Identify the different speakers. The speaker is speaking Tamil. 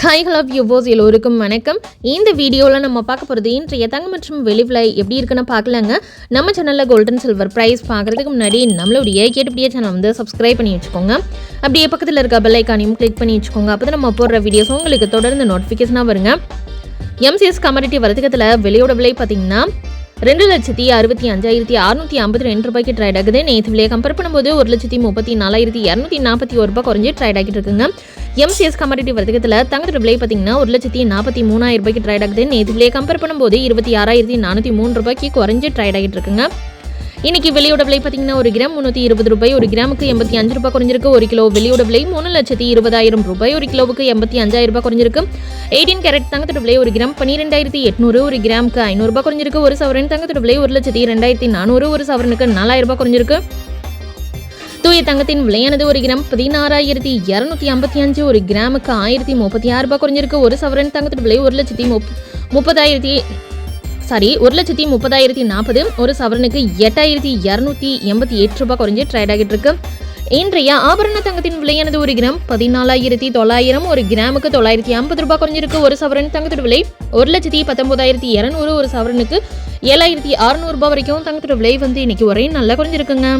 Speaker 1: ஹாய் ஹலோ யூவோஸ் எல்லோருக்கும் வணக்கம். இந்த வீடியோவில் நம்ம பார்க்க போகிறது இன்றைய தங்கம் மற்றும் வெளி விலை எப்படி இருக்குன்னு பார்க்கலாங்க. நம்ம சேனலில் கோல்டன் சில்வர் ப்ரைஸ் பார்க்குறதுக்கு முன்னாடி நம்மளுடைய கேட்டுப்படியே சேனல் வந்து சப்ஸ்கிரைப் பண்ணி வச்சுக்கோங்க. அப்படியே பக்கத்தில் இருக்க பெல் ஐக்கானையும் கிளிக் பண்ணி வச்சுக்கோங்க. அப்போ நம்ம போடுற வீடியோஸ் உங்களுக்கு தொடர்ந்து நோட்டிஃபிகேஷனாக வருங்க. எம்சிஎஸ் கமரிட்டி வர்த்தகத்தில் வெளியோட விலை பார்த்தீங்கன்னா ரெண்டு லட்சத்தி அறுபத்தி அஞ்சாயிரத்தி அறுநூத்தி ஐம்பத்தி ரெண்டு ரூபாய்க்கு ட்ரைட் ஆகுது. நேற்று விலையை கம்பேர் பண்ணும்போது ஒரு லட்சத்தி முப்பத்தி நாலாயிரத்தி இரநூத்தி நாற்பத்தி ஒரு ரூபாய் குறைஞ்சி ட்ரைட் ஆகிட்டு இருக்குங்க. எம்சிஎஸ் கமாடிட்டி வர்த்தகத்தில் தங்கத்தோட விலை பார்த்தீங்கன்னா ஒரு லட்சத்தி நாற்பத்தி மூணாயிரம் ரூபாய்க்கு ட்ரைட் ஆகுது. நேற்று விலையை கம்பேர் பண்ணும்போது இருபத்தி ஆறாயிரத்தி நானூற்றி மூணு ரூபாய்க்கு குறைஞ்சு ட்ரைட் ஆகிட்டு இருக்குங்க. இன்னைக்கு வெளியோட விலை பார்த்தீங்கன்னா ஒரு கிராம் முந்நூற்றி இருபது ரூபாய் ஒரு கிராமுக்கு எண்பத்தி அஞ்சு ரூபாய் குறைஞ்சிருக்கு. ஒரு கிலோ வெளியோட விலை மூணு லட்சத்தி இருபதாயிரம் ரூபாய் ஒரு கிலோவுக்கு எண்பத்தி அஞ்சாயிரம் ரூபாய் குறைஞ்சிருக்கு. எயிட்டீன் கேரட் தங்கத்தோட விலை ஒரு கிராம் பன்னிரெண்டாயிரத்தி எட்நூறு ஒரு கிராமுக்கு ஐநூறுரூபா குறைஞ்சிருக்கு. ஒரு சவரன் தங்கத்தோட விலை ஒரு லட்சத்தி ரெண்டாயிரத்தி நானூறு ஒரு சவரனுக்கு நாலாயிரம் ரூபாய் குறைஞ்சிருக்கு. தூய தங்கத்தின் விலையானது ஒரு கிராம் பதினாறாயிரத்தி இரநூத்தி ஐம்பத்தி அஞ்சு ஒரு கிராமுக்கு ஆயிரத்தி முப்பத்தி ஆறு ரூபாய் குறைஞ்சிருக்கு. ஒரு சவரன் தங்கத்தின் விலை ஒரு லட்சத்தி முப் முப்பதாயிரத்தி சாரி ஒரு லட்சத்தி முப்பதாயிரத்தி நாற்பது ஒரு சவரனுக்கு எட்டாயிரத்தி இரநூத்தி எண்பத்தி எட்டு ரூபாய் குறைஞ்சி ட்ரேட் ஆகிட்டு இருக்கு இன்றைய ஆபரண தங்கத்தின் விலையானது ஒரு கிராம் பதினாலாயிரத்தி தொள்ளாயிரம் ஒரு கிராமுக்கு தொள்ளாயிரத்தி ஐம்பது ரூபாய் குறைஞ்சிருக்கு. ஒரு சவரன் தங்கத்தோட விலை ஒரு லட்சத்தி பத்தொன்பதாயிரத்தி இரநூறு ஒரு சவரனுக்கு ஏழாயிரத்தி அறுநூறு ரூபாய் வரைக்கும் தங்கத்தோட விலை வந்து இன்னைக்கு ஒரே நல்லா குறைஞ்சிருக்குங்க.